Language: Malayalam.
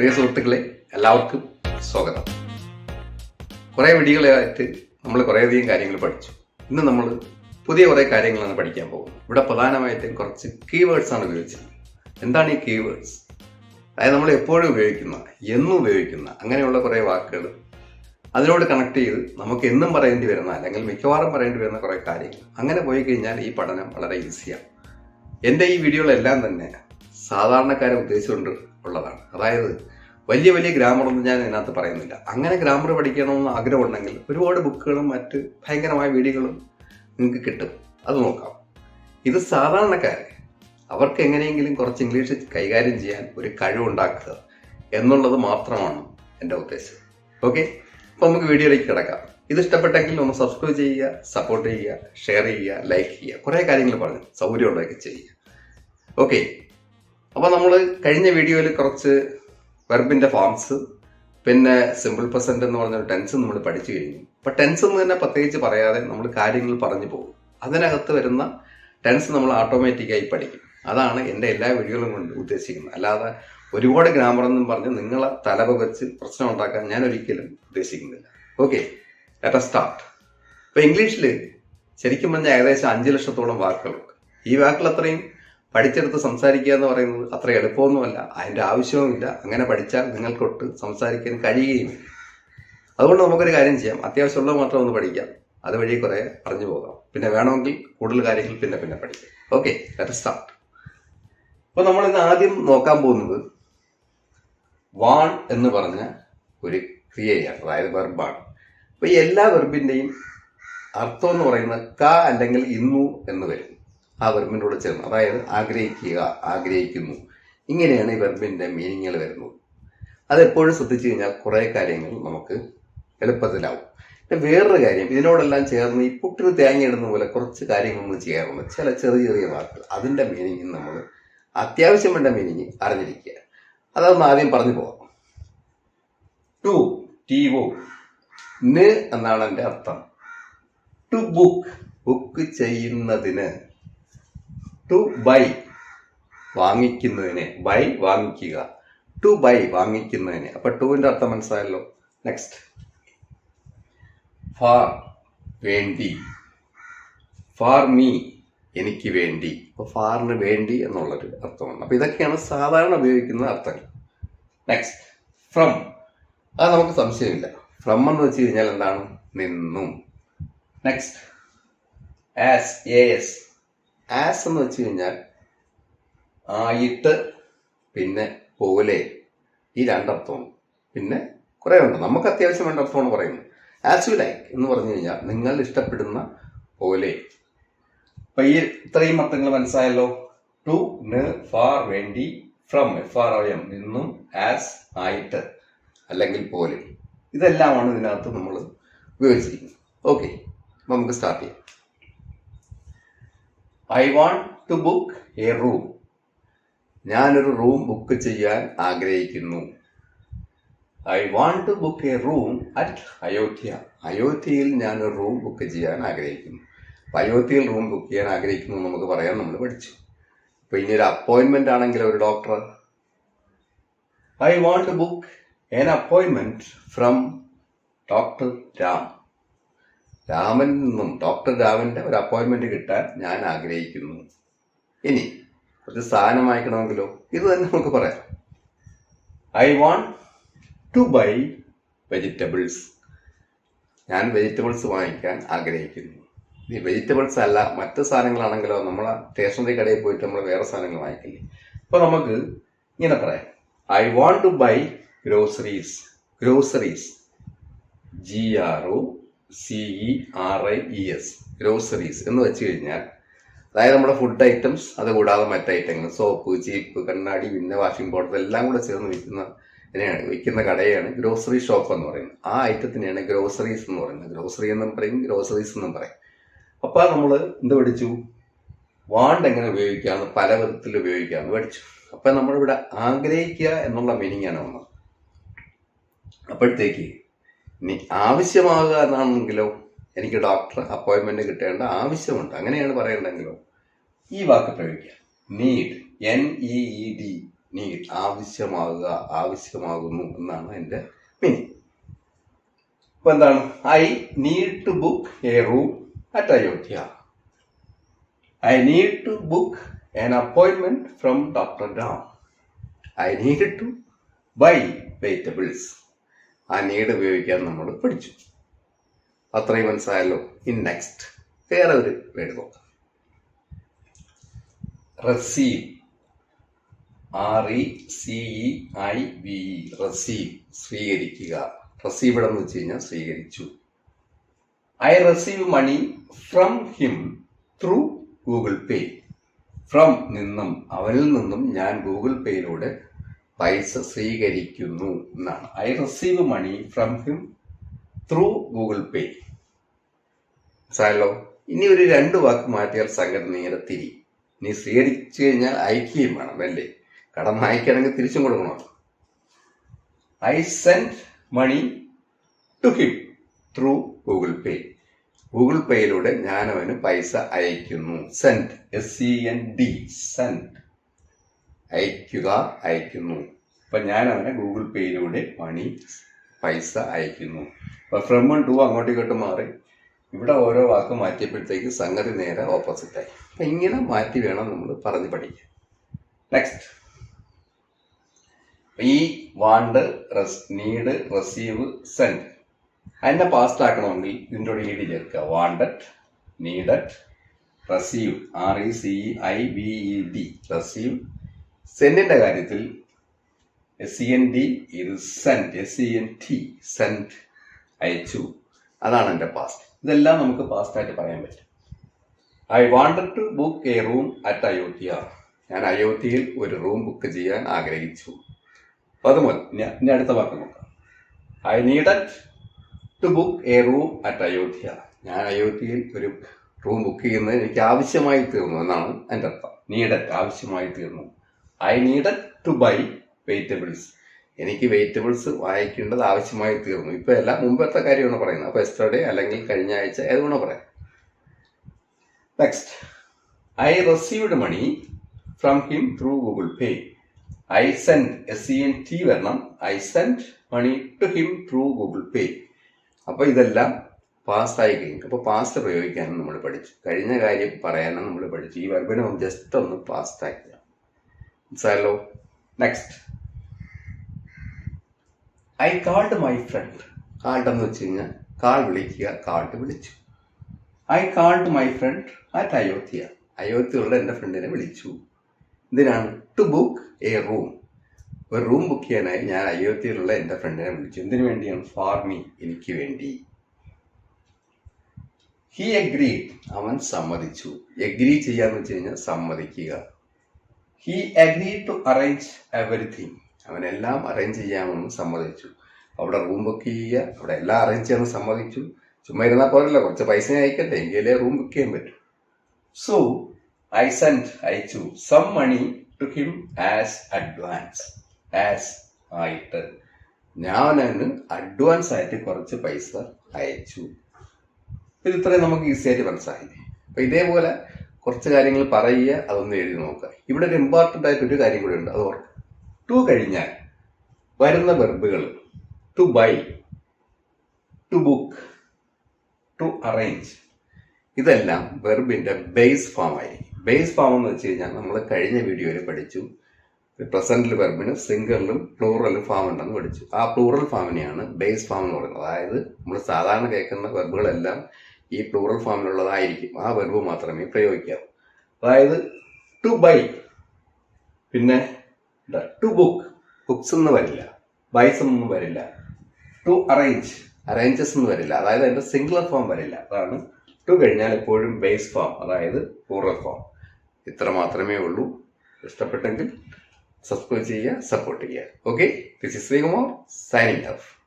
പ്രിയ സുഹൃത്തുക്കളെ എല്ലാവർക്കും സ്വാഗതം. കുറേ വീഡിയോകളായിട്ട് നമ്മൾ കുറേയധികം കാര്യങ്ങൾ പഠിച്ചു. ഇന്ന് നമ്മൾ പുതിയ കുറേ കാര്യങ്ങളാണ് പഠിക്കാൻ പോകുന്നത്. ഇവിടെ പ്രധാനമായിട്ടും കുറച്ച് കീവേഡ്സ് ആണ് ഉപയോഗിച്ചത് എന്താണ് ഈ കീവേഡ്സ് അതായത് നമ്മൾ എപ്പോഴും ഉപയോഗിക്കുന്ന എന്നും ഉപയോഗിക്കുന്ന അങ്ങനെയുള്ള കുറേ വാക്കുകൾ അതിനോട് കണക്ട് ചെയ്ത് നമുക്ക് എന്നും പറയേണ്ടി വരുന്ന അല്ലെങ്കിൽ മിക്കവാറും പറയേണ്ടി വരുന്ന കുറേ കാര്യങ്ങൾ. അങ്ങനെ പോയി കഴിഞ്ഞാൽ ഈ പഠനം വളരെ ഈസിയാണ്. എന്റെ ഈ വീഡിയോകളെല്ലാം തന്നെ സാധാരണക്കാരെ ഉദ്ദേശിച്ചുകൊണ്ട് ഉള്ളതാണ്. അതായത് വലിയ വലിയ ഗ്രാമറൊന്നും ഞാൻ ഇതിനകത്ത് പറയുന്നില്ല. അങ്ങനെ ഗ്രാമർ പഠിക്കണമെന്ന് ആഗ്രഹമുണ്ടെങ്കിൽ ഒരുപാട് ബുക്കുകളും മറ്റ് ഭയങ്കരമായ വീഡിയോകളും നിങ്ങൾക്ക് കിട്ടും. അത് നോക്കാം. ഇത് സാധാരണക്കാരെ അവർക്ക് എങ്ങനെയെങ്കിലും കുറച്ച് ഇംഗ്ലീഷ് കൈകാര്യം ചെയ്യാൻ ഒരു കഴിവുണ്ടാക്കുക എന്നുള്ളത് മാത്രമാണ് എന്റെ ഉദ്ദേശം. ഓക്കെ അപ്പോൾ നമുക്ക് വീഡിയോയിലേക്ക് കിടക്കാം. ഇത് ഇഷ്ടപ്പെട്ടെങ്കിൽ ഒന്ന് സബ്സ്ക്രൈബ് ചെയ്യുക സപ്പോർട്ട് ചെയ്യുക ഷെയർ ചെയ്യുക ലൈക്ക് ചെയ്യുക. കുറേ കാര്യങ്ങൾ പറഞ്ഞു. സൗകര്യമുള്ളതൊക്കെ ചെയ്യുക. ഓക്കെ അപ്പോൾ നമ്മൾ കഴിഞ്ഞ വീഡിയോയിൽ കുറച്ച് വെർബിന്റെ ഫോംസ് പിന്നെ സിമ്പിൾ പ്രസന്റ് എന്ന് പറഞ്ഞ ടെൻസ് നമ്മൾ പഠിച്ചു കഴിഞ്ഞു. അപ്പൊ ടെൻസ് എന്ന് തന്നെ പ്രത്യേകിച്ച് പറയാതെ നമ്മൾ കാര്യങ്ങൾ പറഞ്ഞു പോകും. അതിനകത്ത് വരുന്ന ടെൻസ് നമ്മൾ ഓട്ടോമാറ്റിക്കായി പഠിക്കും. അതാണ് എന്റെ എല്ലാ വീഡിയോകളും കൊണ്ട് ഉദ്ദേശിക്കുന്നത്. അല്ലാതെ ഒരുപാട് ഗ്രാമർ എന്നും പറഞ്ഞ് നിങ്ങളെ തലപകച്ച് പ്രശ്നം ഉണ്ടാക്കാൻ ഞാൻ ഒരിക്കലും ഉദ്ദേശിക്കുന്നില്ല. ഓക്കെ ലെറ്റ് സ്റ്റാർട്ട് ഇപ്പൊ ഇംഗ്ലീഷിൽ ശരിക്കും പറഞ്ഞാൽ ഏകദേശം അഞ്ച് ലക്ഷത്തോളം വാക്കുകളുണ്ട് ഈ വാക്കുകൾ അത്രയും പഠിച്ചെടുത്ത് സംസാരിക്കുക എന്ന് പറയുന്നത് അത്ര എളുപ്പമൊന്നുമല്ല. അതിന്റെ ആവശ്യവുമില്ല. അങ്ങനെ പഠിച്ചാൽ നിങ്ങൾക്കൊട്ട് സംസാരിക്കാൻ കഴിയുകയും അതുകൊണ്ട് നമുക്കൊരു കാര്യം ചെയ്യാം. അത്യാവശ്യമുള്ളത് മാത്രം ഒന്ന് പഠിക്കാം. അതുവഴി കുറെ പറഞ്ഞു പോകാം. പിന്നെ വേണമെങ്കിൽ കൂടുതൽ കാര്യങ്ങൾ പിന്നെ പിന്നെ പഠിക്കാം. ഓക്കെ ലെറ്റ് സ്റ്റാർട്ട് അപ്പൊ നമ്മൾ ഇന്ന് ആദ്യം നോക്കാൻ പോകുന്നത് വാൺ എന്ന് പറഞ്ഞ ഒരു ക്രിയയാണ് അതായത് വെർബാണ് അപ്പൊ ഈ എല്ലാ വെർബിന്റെയും അർത്ഥം എന്ന് പറയുന്നത് ക അല്ലെങ്കിൽ ഇന്നു എന്ന് വരും. ആ വെർബിന്റെ കൂടെ ചേർന്ന്. അതായത് ആഗ്രഹിക്കുക ആഗ്രഹിക്കുന്നു. ഇങ്ങനെയാണ് ഈ വെർബിന്റെ മീനിങ്ങുകൾ വരുന്നത്. അതെപ്പോഴും ശ്രദ്ധിച്ചു കഴിഞ്ഞാൽ കുറേ കാര്യങ്ങൾ നമുക്ക് എളുപ്പത്തിലാവും. പിന്നെ വേറൊരു കാര്യം ഇതിനോടെല്ലാം ചേർന്ന് ഈ പുട്ടിന് തേങ്ങ ഇടുന്ന പോലെ കുറച്ച് കാര്യങ്ങളൊന്നും ചെയ്യാറുണ്ട്. ചില ചെറിയ ചെറിയ വാക്കുകൾ. അതിന്റെ മീനിങ് നമ്മൾ അത്യാവശ്യം വേണ്ട മീനിങ് അറിഞ്ഞിരിക്കുക. അതൊന്ന് ആദ്യം പറഞ്ഞു പോകാം ടു ടി ഒ എന്നാണ് എന്റെ അർത്ഥം. To book. ബുക്ക് ചെയ്യുന്നതിന് ടു ബൈ വാങ്ങിക്കുന്നതിന് ബൈ വാങ്ങിക്കുക. ടു ബൈ വാങ്ങിക്കുന്നതിന്. അപ്പൊ ടുവിന്റെ അർത്ഥം മനസ്സിലായല്ലോ. നെക്സ്റ്റ് ഫാർ വേണ്ടി. ഫാർ മീ എനിക്ക് വേണ്ടി. അപ്പൊ ഫാറിന് വേണ്ടി എന്നുള്ളൊരു അർത്ഥമാണ്. അപ്പൊ ഇതൊക്കെയാണ് സാധാരണ ഉപയോഗിക്കുന്ന അർത്ഥങ്ങൾ. നെക്സ്റ്റ് ഫ്രം അത് നമുക്ക് സംശയമില്ല. ഫ്രം എന്ന് വെച്ച് കഴിഞ്ഞാൽ എന്താണ്? നിന്നും. Next as A S as എന്ന് വെച്ച് കഴിഞ്ഞാൽ ആയിട്ട് പിന്നെ പോലെ ഈ രണ്ടർത്ഥമാണ്. പിന്നെ കുറേ ഉണ്ട്. നമുക്ക് അത്യാവശ്യം വേണ്ട അർത്ഥമാണ് പറയുന്നത്. ആസ് യു ലൈക്ക് എന്ന് പറഞ്ഞു കഴിഞ്ഞാൽ നിങ്ങൾ ഇഷ്ടപ്പെടുന്ന പോലെ. അപ്പൊ ഈ ഇത്രയും അർത്ഥങ്ങൾ മനസ്സിലായല്ലോ? ടു ന് ഫാർ വേണ്ടി from F R I M നിന്നും ആസ് ആയിട്ട് അല്ലെങ്കിൽ പോലെ. ഇതെല്ലാമാണ് ഇതിനകത്ത് നമ്മൾ ഉപയോഗിച്ചിരിക്കുന്നത്. ഓക്കെ നമുക്ക് സ്റ്റാർട്ട് ചെയ്യാം. I want to book a room ഞാനൊരു റൂം ബുക്ക് ചെയ്യാൻ ആഗ്രഹിക്കുന്നു. I want to book a room at Ayodhya അയോധ്യയിൽ ഞാനൊരു റൂം ബുക്ക് ചെയ്യാൻ ആഗ്രഹിക്കുന്നു. അയോധ്യയിൽ റൂം ബുക്ക് ചെയ്യാൻ ആഗ്രഹിക്കുന്നു നമുക്ക് പറയാൻ നമ്മൾ പഠിച്ചു. അപ്പൊ ഇനി ഒരു അപ്പോയിന്റ്മെന്റ് ആണെങ്കിൽ ഒരു doctor I want to book an appointment from doctor Ram Raman നിന്നും ഡോക്ടർ രാമന്റെ ഒരു അപ്പോയിന്റ്മെന്റ് കിട്ടാൻ ഞാൻ ആഗ്രഹിക്കുന്നു. ഇനി കുറച്ച് സാധനം വാങ്ങിക്കണമെങ്കിലോ? ഇത് തന്നെ നമുക്ക് പറയാം. I want to buy vegetables ഞാൻ വെജിറ്റബിൾസ് വാങ്ങിക്കാൻ ആഗ്രഹിക്കുന്നു. ഈ വെജിറ്റബിൾസ് അല്ല മറ്റ് സാധനങ്ങളാണെങ്കിലോ നമ്മൾ സ്റ്റേഷനറി കടയിൽ പോയിട്ട് നമ്മൾ വേറെ സാധനങ്ങൾ വാങ്ങിക്കില്ലേ? അപ്പോൾ നമുക്ക് ഇങ്ങനെ പറയാം. I want to buy groceries groceries G R O C E R I E S groceries എന്ന് വെച്ച് കഴിഞ്ഞാൽ അതായത് നമ്മുടെ ഫുഡ് ഐറ്റംസ് അതുകൂടാതെ മറ്റ് ഐറ്റങ്ങൾ സോപ്പ് ചീപ്പ് കണ്ണാടി പിന്നെ വാഷിംഗ് പൗഡർ എല്ലാം കൂടെ ചേർന്ന് വിൽക്കുന്ന വിൽക്കുന്ന കടയാണ് ഗ്രോസറി ഷോപ്പ് എന്ന് പറയുന്നത്. ആ ഐറ്റത്തിനെയാണ് ഗ്രോസറീസ് എന്ന് പറയുന്നത്. ഗ്രോസറി എന്നും പറയും ഗ്രോസറീസ് എന്നും പറയും. അപ്പോൾ നമ്മൾ എന്ത് പഠിച്ചു? വാണ്ട് എങ്ങനെ ഉപയോഗിക്കാമെന്ന് പല വിധത്തിൽ ഉപയോഗിക്കാമെന്ന് പഠിച്ചു. അപ്പൊ നമ്മളിവിടെ ആഗ്രഹിക്കുക എന്നുള്ള മീനിങ് ആണ് വന്നത്. അപ്പോഴത്തേക്ക് ഇനി ആവശ്യമാകുക എന്നാണെങ്കിലോ എനിക്ക് ഡോക്ടർ അപ്പോയിന്റ്മെന്റ് കിട്ടേണ്ട ആവശ്യമുണ്ട് അങ്ങനെയാണ് പറയേണ്ടെങ്കിലോ ഈ വാക്ക് പ്രയോഗിക്കുക need N E E D need ആവശ്യമാകുക ആവശ്യമാകുന്നു എന്നാണ് എന്റെ മീനിങ് അപ്പൊ എന്താണ് I need to book a room at Ayodhya I need to book an appointment from Dr. Ram. I needed to buy vegetables. ആ നീഡ് ഉപയോഗിക്കാൻ നമ്മൾ പഠിച്ചു. അത്രയും മനസ്സിലായല്ലോ ഇൻ നെക്സ്റ്റ് വേറെ ഒരു വേർഡ് നോക്കാം. Receive R E C E I V E receive സ്വീകരിക്കുക. റസീവ് എന്ന് വെച്ച് കഴിഞ്ഞാൽ സ്വീകരിച്ചു. I receive money from him through Google Pay from നിന്നും അവനിൽ നിന്നും ഞാൻ ഗൂഗിൾ പേയിലൂടെ പൈസ സ്വീകരിക്കുന്നു എന്നാണ്. I receive money from him through Google Pay മനസ്സിലായല്ലോ? ഇനി ഒരു രണ്ട് വാക്ക് മാറ്റിയാൽ സംഗതി നേരെ തിരി. നീ സ്വീകരിച്ചു കഴിഞ്ഞാൽ അയക്കുകയും വേണം അല്ലേ? കടം അയക്കണമെങ്കിൽ തിരിച്ചും കൊടുക്കണം. I send money to him through Google Pay Google പേയിലൂടെ ഞാൻ അവന് പൈസ അയക്കുന്നു. Send S C N D send അയക്കുക അയക്കുന്നു അപ്പൊ ഞാൻ അവനെ ഗൂഗിൾ പേയിലൂടെ മണി പൈസ അയക്കുന്നു അപ്പൊ ഫ്രം വൺ ടു അങ്ങോട്ടും ഇങ്ങോട്ടും മാറി. ഇവിടെ ഓരോ വാക്ക് മാറ്റിയപ്പോഴത്തേക്ക് സംഗതി നേരെ ഓപ്പോസിറ്റ് ആയി. അപ്പൊ ഇങ്ങനെ മാറ്റി വേണം നമ്മൾ പറഞ്ഞ് പഠിക്കാൻ. നെക്സ്റ്റ് ഈ വാണ്ട് നീഡ് റെസീവ് സെൻഡ് അതിന്റെ പാസ്റ്റ് ആക്കണമെങ്കിൽ ഇതിന്റെ ഒരു ഇ ചേർക്കുക. Wanted needed receive R E C I V E D receive സെൻഡിന്റെ കാര്യത്തിൽ എസ് സി എൻ ഡി ഇത് sent S C N T sent അയച്ചു. അതാണ് എന്റെ പാസ്റ്റ് ഇതെല്ലാം നമുക്ക് പാസ്റ്റ് ആയിട്ട് പറയാൻ പറ്റും. I wanted to book a room at Ayodhya ഞാൻ അയോധ്യയിൽ ഒരു റൂം ബുക്ക് ചെയ്യാൻ ആഗ്രഹിച്ചു. ഇനി ഇനി അടുത്ത വാക്ക് നോക്കാം. I needed to book a room at Ayodhya ഞാൻ അയോധ്യയിൽ ഒരു റൂം ബുക്ക് ചെയ്യുന്നത് എനിക്ക് ആവശ്യമായി തീർന്നു എന്നാണ് എന്റെ അർത്ഥം. നീഡഡ് ആവശ്യമായി തീർന്നു. I need to buy vegetables എനിക്ക് വെജിറ്റബിൾസ് വാങ്ങിക്കേണ്ടത് ആവശ്യമായി തീർന്നു. ഇപ്പൊ എല്ലാം മുമ്പത്തെ കാര്യമാണ് പറയുന്നത്. അപ്പൊ എസ്റ്റർഡേ അല്ലെങ്കിൽ കഴിഞ്ഞ ആഴ്ച ഏതുകൊണ്ട് പറയാം. Next I received money from him through Google Pay I send S C N T വരണം. I send money to him through Google Pay അപ്പൊ ഇതെല്ലാം പാസ്റ്റ് ആയി കഴിഞ്ഞു. അപ്പൊ പാസ്റ്റ് പ്രയോഗിക്കാനും നമ്മൾ പഠിച്ചു. കഴിഞ്ഞ കാര്യം പറയാനും നമ്മൾ പഠിച്ചു. ഈ വർബിനെ ജസ്റ്റ് ഒന്ന് പാസ്റ്റ് ആക്കുക മനസ്സിലായല്ലോ next I called my friend called എന്ന് വെച്ച് കഴിഞ്ഞാൽ കാൾ വിളിക്കുക കാൾഡ് വിളിച്ചു. I called my friend at Ayodhya അയോധ്യയുള്ള എന്റെ ഫ്രണ്ടിനെ വിളിച്ചു. ഇതിനാണ് ടു ബുക്ക് എ റൂം ഒരു റൂം ബുക്ക് ചെയ്യാനായി ഞാൻ അയോധ്യയിലുള്ള എന്റെ ഫ്രണ്ടിനെ വിളിച്ചു. എന്തിനു വേണ്ടിയാണ്? ഫാർ മീ എനിക്ക് വേണ്ടി. ഹി അഗ്രി അവൻ സമ്മതിച്ചു. എഗ്രി ചെയ്യാന്ന് വെച്ച് കഴിഞ്ഞാൽ സമ്മതിക്കുക. He agree to arrange everything അവനെല്ലാം അറേഞ്ച് ചെയ്യാമെന്ന് സമ്മതിച്ചു. അവിടെ റൂം ബുക്ക് ചെയ്യുക അവിടെ എല്ലാം അറേഞ്ച് ചെയ്യാമെന്ന് സമ്മതിച്ചു. ചുമ്മാ ഇരുന്നാൽ പോരല്ല കുറച്ച് പൈസ അയക്കട്ടെ എങ്കിലേ റൂം ബുക്ക് ചെയ്യാൻ പറ്റും. സോ ഐ സെൻഡ് അയച്ചു some money to him as advance as ആയിട്ട് ഞാൻ അവന് അഡ്വാൻസ് ആയിട്ട് കുറച്ച് പൈസ അയച്ചു. ഇത് ഇത്രയും നമുക്ക് ഈസി ആയിട്ട് മനസ്സിലായില്ലേ? അപ്പൊ ഇതേപോലെ കുറച്ച് കാര്യങ്ങൾ പറയുക അതൊന്ന് എഴുതി നോക്കുക. ഇവിടെ ഒരു ഇമ്പോർട്ടന്റ് ആയിട്ട് ഒരു കാര്യം കൂടി ഉണ്ട് അത് ഓർക്കുക ടു കഴിഞ്ഞാൽ വരുന്ന വെർബുകൾ to buy to book to arrange ഇതെല്ലാം വെർബിന്റെ ബേസ് ഫോം ആയിരിക്കും. ബേസ് ഫോം എന്ന് വെച്ച് കഴിഞ്ഞാൽ നമ്മൾ കഴിഞ്ഞ വീഡിയോയിൽ പഠിച്ചു. പ്രസന്റിൽ വെർബിന് സിംഗിളിലും പ്ലൂറലും ഫാം ഉണ്ടെന്ന് പഠിച്ചു. ആ പ്ലൂറൽ ഫാമിനെയാണ് ബേസ് ഫാം എന്ന് പറയുന്നത്. അതായത് നമ്മൾ സാധാരണ കേൾക്കുന്ന വെർബുകളെല്ലാം ഈ പ്ലൂറൽ ഫാമിലുള്ളതായിരിക്കും ആ വെർബ് മാത്രമേ പ്രയോഗിക്കാവൂ. അതായത് ടു ബൈ പിന്നെ ടു ബുക്ക് ബുക്സ് എന്ന് വരില്ല. ബൈസ് ഒന്നും വരില്ല. ടു അറേഞ്ച് അറേഞ്ചസ് എന്ന് വരില്ല. അതായത് അതിന്റെ സിംഗുലർ ഫോം വരില്ല. അതാണ് ടു കഴിഞ്ഞാൽ എപ്പോഴും ബേസ് ഫോം അതായത് പ്ലൂറൽ ഫോം ഇത്ര മാത്രമേ ഉള്ളൂ. ഇഷ്ടപ്പെട്ടെങ്കിൽ സബ്സ്ക്രൈബ് ചെയ്യുക സപ്പോർട്ട് ചെയ്യുക. Okay this is Sreekumar signing off